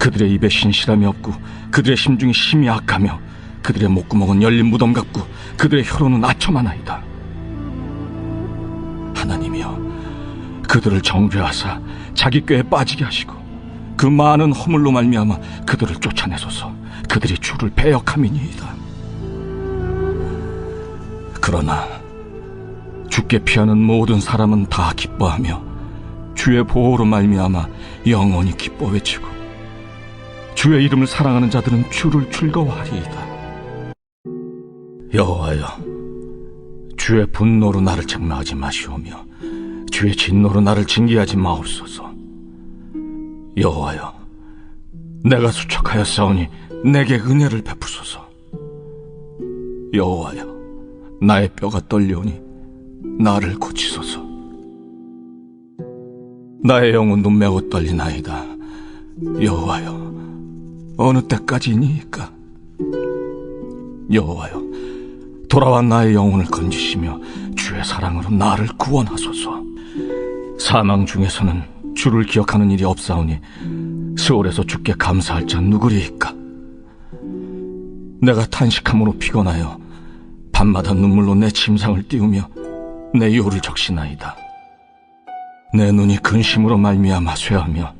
그들의 입에 신실함이 없고 그들의 심중이 심히 악하며 그들의 목구멍은 열린 무덤 같고 그들의 혀로는 아첨하나이다. 하나님이여, 그들을 정죄하사 자기 꾀에 빠지게 하시고 그 많은 허물로 말미암아 그들을 쫓아내소서. 그들이 주를 배역함이니이다. 그러나 주께 피하는 모든 사람은 다 기뻐하며 주의 보호로 말미암아 영원히 기뻐 외치고 주의 이름을 사랑하는 자들은 주를 즐거워하리이다. 여호와여, 주의 분노로 나를 책망하지 마시오며 주의 진노로 나를 징계하지 마옵소서. 여호와여, 내가 수척하여 싸우니 내게 은혜를 베푸소서. 여호와여, 나의 뼈가 떨려오니 나를 고치소서. 나의 영혼도 매우 떨리나이다. 여호와여, 어느 때까지니까? 여호와여, 돌아와 나의 영혼을 건지시며 주의 사랑으로 나를 구원하소서. 사망 중에서는 주를 기억하는 일이 없사오니 스올에서 주께 감사할 자 누구리이까? 내가 탄식함으로 피곤하여 밤마다 눈물로 내 침상을 띄우며 내 요를 적시나이다. 내 눈이 근심으로 말미암아 쇠하며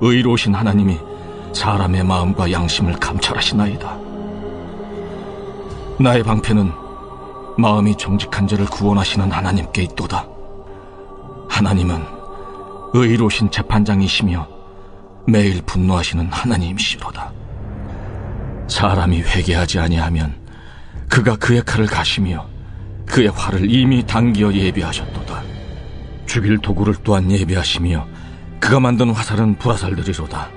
의로우신 하나님이 사람의 마음과 양심을 감찰하시나이다. 나의 방패는 마음이 정직한 자를 구원하시는 하나님께 있도다. 하나님은 의로우신 재판장이시며 매일 분노하시는 하나님이시로다. 사람이 회개하지 아니하면 그가 그의 칼을 가시며 그의 활을 이미 당기어 예비하셨도다. 죽일 도구를 또한 예비하시며 그가 만든 화살은 불화살들이로다.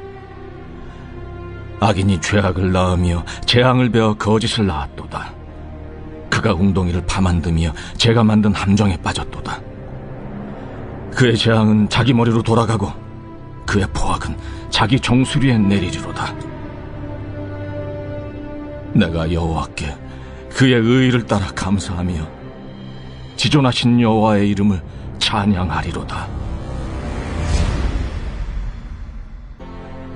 악인이 죄악을 낳으며 재앙을 베어 거짓을 낳았도다. 그가 웅덩이를 파만드며 제가 만든 함정에 빠졌도다. 그의 재앙은 자기 머리로 돌아가고 그의 포악은 자기 정수리에 내리리로다. 내가 여호와께 그의 의를 따라 감사하며 지존하신 여호와의 이름을 찬양하리로다.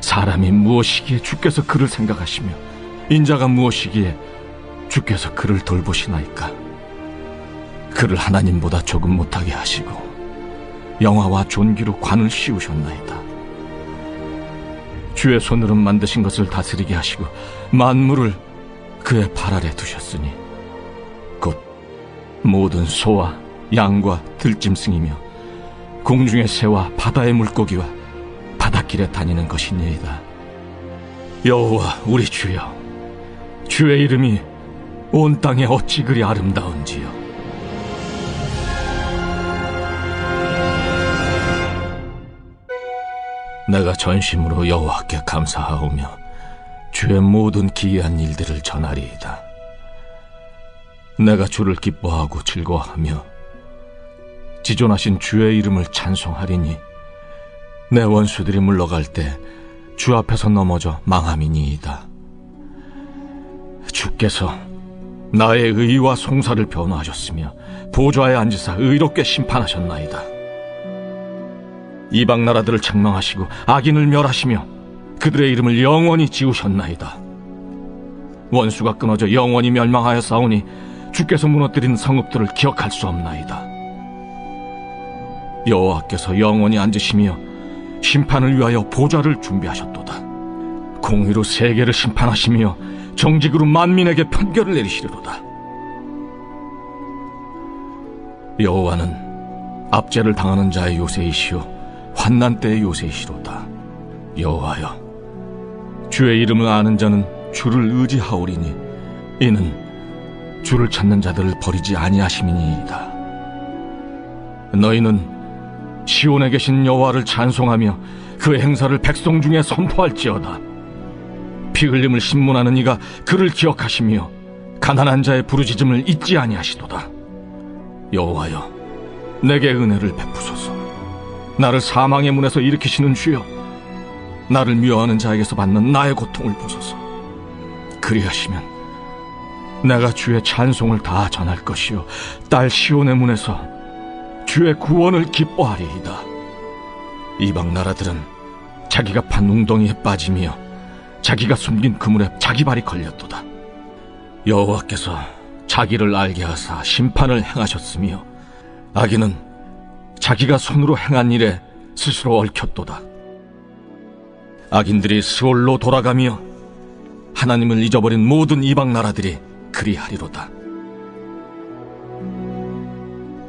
사람이 무엇이기에 주께서 그를 생각하시며 인자가 무엇이기에 주께서 그를 돌보시나이까? 그를 하나님보다 조금 못하게 하시고 영화와 존귀로 관을 씌우셨나이다. 주의 손으로 만드신 것을 다스리게 하시고 만물을 그의 발 아래 두셨으니 곧 모든 소와 양과 들짐승이며 공중의 새와 바다의 물고기와 길에 다니는 것이니이다. 여호와 우리 주여, 주의 이름이 온 땅에 어찌 그리 아름다운지요. 내가 전심으로 여호와께 감사하오며 주의 모든 기이한 일들을 전하리이다. 내가 주를 기뻐하고 즐거워하며 지존하신 주의 이름을 찬송하리니 내 원수들이 물러갈 때 주 앞에서 넘어져 망함이니이다. 주께서 나의 의와 송사를 변호하셨으며 보좌에 앉으사 의롭게 심판하셨나이다. 이방 나라들을 책망하시고 악인을 멸하시며 그들의 이름을 영원히 지우셨나이다. 원수가 끊어져 영원히 멸망하여 싸우니 주께서 무너뜨린 성읍들을 기억할 수 없나이다. 여호와께서 영원히 앉으시며 심판을 위하여 보좌를 준비하셨도다. 공의로 세계를 심판하시며 정직으로 만민에게 판결을 내리시리로다. 여호와는 압제를 당하는 자의 요새이시오 환난 때의 요새이시로다. 여호와여 주의 이름을 아는 자는 주를 의지하오리니 이는 주를 찾는 자들을 버리지 아니하심이니이다. 너희는 시온에 계신 여호와를 찬송하며 그 행사를 백성 중에 선포할지어다. 피 흘림을 신문하는 이가 그를 기억하시며 가난한 자의 부르짖음을 잊지 아니하시도다. 여호와여, 내게 은혜를 베푸소서. 나를 사망의 문에서 일으키시는 주여, 나를 미워하는 자에게서 받는 나의 고통을 보소서. 그리하시면 내가 주의 찬송을 다 전할 것이요, 딸 시온의 문에서 주의 구원을 기뻐하리이다. 이방 나라들은 자기가 판 웅덩이에 빠지며 자기가 숨긴 그물에 자기 발이 걸렸도다. 여호와께서 자기를 알게 하사 심판을 행하셨으며 악인은 자기가 손으로 행한 일에 스스로 얽혔도다. 악인들이 스올로 돌아가며 하나님을 잊어버린 모든 이방 나라들이 그리하리로다.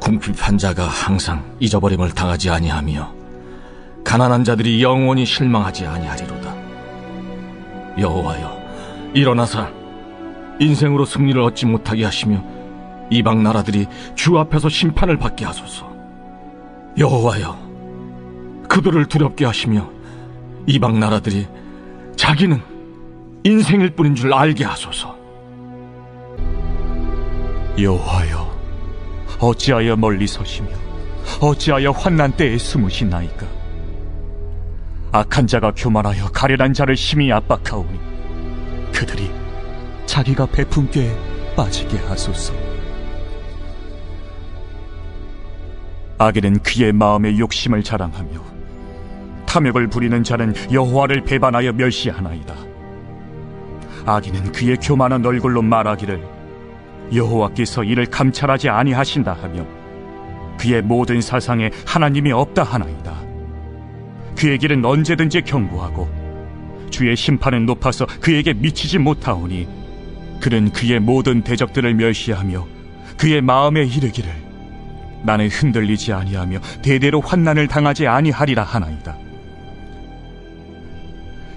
궁핍한 자가 항상 잊어버림을 당하지 아니하며 가난한 자들이 영원히 실망하지 아니하리로다. 여호와여, 일어나사 인생으로 승리를 얻지 못하게 하시며 이방 나라들이 주 앞에서 심판을 받게 하소서. 여호와여, 그들을 두렵게 하시며 이방 나라들이 자기는 인생일 뿐인 줄 알게 하소서. 여호와여 어찌하여 멀리 서시며 어찌하여 환난 때에 숨으시나이까? 악한 자가 교만하여 가련한 자를 심히 압박하오니 그들이 자기가 베푼 꾀에 빠지게 하소서. 악인은 그의 마음의 욕심을 자랑하며 탐욕을 부리는 자는 여호와를 배반하여 멸시하나이다. 악인은 그의 교만한 얼굴로 말하기를 여호와께서 이를 감찰하지 아니하신다 하며 그의 모든 사상에 하나님이 없다 하나이다. 그의 길은 언제든지 경고하고 주의 심판은 높아서 그에게 미치지 못하오니 그는 그의 모든 대적들을 멸시하며 그의 마음에 이르기를 나는 흔들리지 아니하며 대대로 환난을 당하지 아니하리라 하나이다.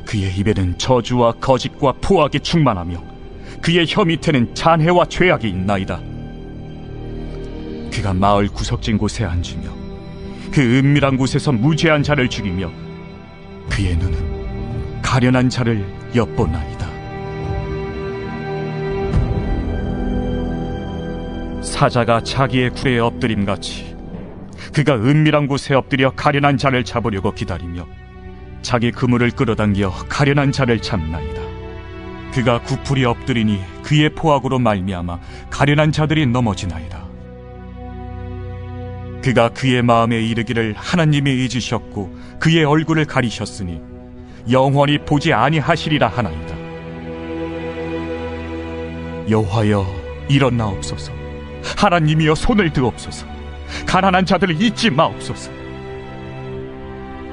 그의 입에는 저주와 거짓과 포악이 충만하며 그의 혀 밑에는 잔해와 죄악이 있나이다. 그가 마을 구석진 곳에 앉으며 그 은밀한 곳에서 무죄한 자를 죽이며 그의 눈은 가련한 자를 엿보나이다. 사자가 자기의 굴에 엎드림 같이 그가 은밀한 곳에 엎드려 가련한 자를 잡으려고 기다리며 자기 그물을 끌어당겨 가련한 자를 잡나이다. 그가 구풀이 엎드리니 그의 포악으로 말미암아 가련한 자들이 넘어지나이다. 그가 그의 마음에 이르기를 하나님이 잊으셨고 그의 얼굴을 가리셨으니 영원히 보지 아니하시리라 하나이다. 여호와여 일어나옵소서. 하나님이여 손을 드옵소서. 가난한 자들을 잊지 마옵소서.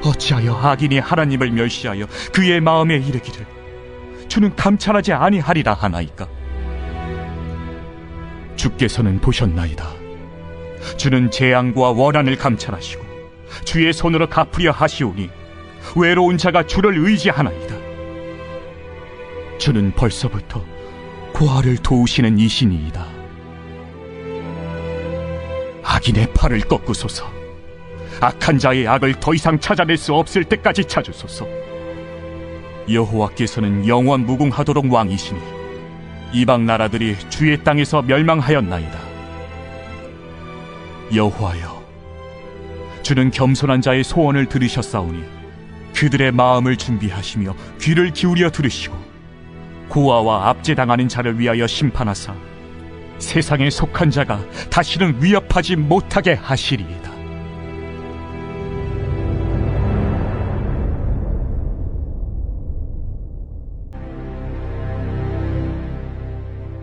어찌하여 악인이 하나님을 멸시하여 그의 마음에 이르기를 주는 감찰하지 아니하리라 하나이까? 주께서는 보셨나이다. 주는 재앙과 원한을 감찰하시고 주의 손으로 갚으려 하시오니 외로운 자가 주를 의지하나이다. 주는 벌써부터 고아를 도우시는 이신이이다. 악인의 팔을 꺾으소서. 악한 자의 악을 더 이상 찾아낼 수 없을 때까지 찾으소서. 여호와께서는 영원 무궁하도록 왕이시니 이방 나라들이 주의 땅에서 멸망하였나이다. 여호와여, 주는 겸손한 자의 소원을 들으셨사오니 그들의 마음을 준비하시며 귀를 기울여 들으시고 고아와 압제당하는 자를 위하여 심판하사 세상에 속한 자가 다시는 위협하지 못하게 하시리이다.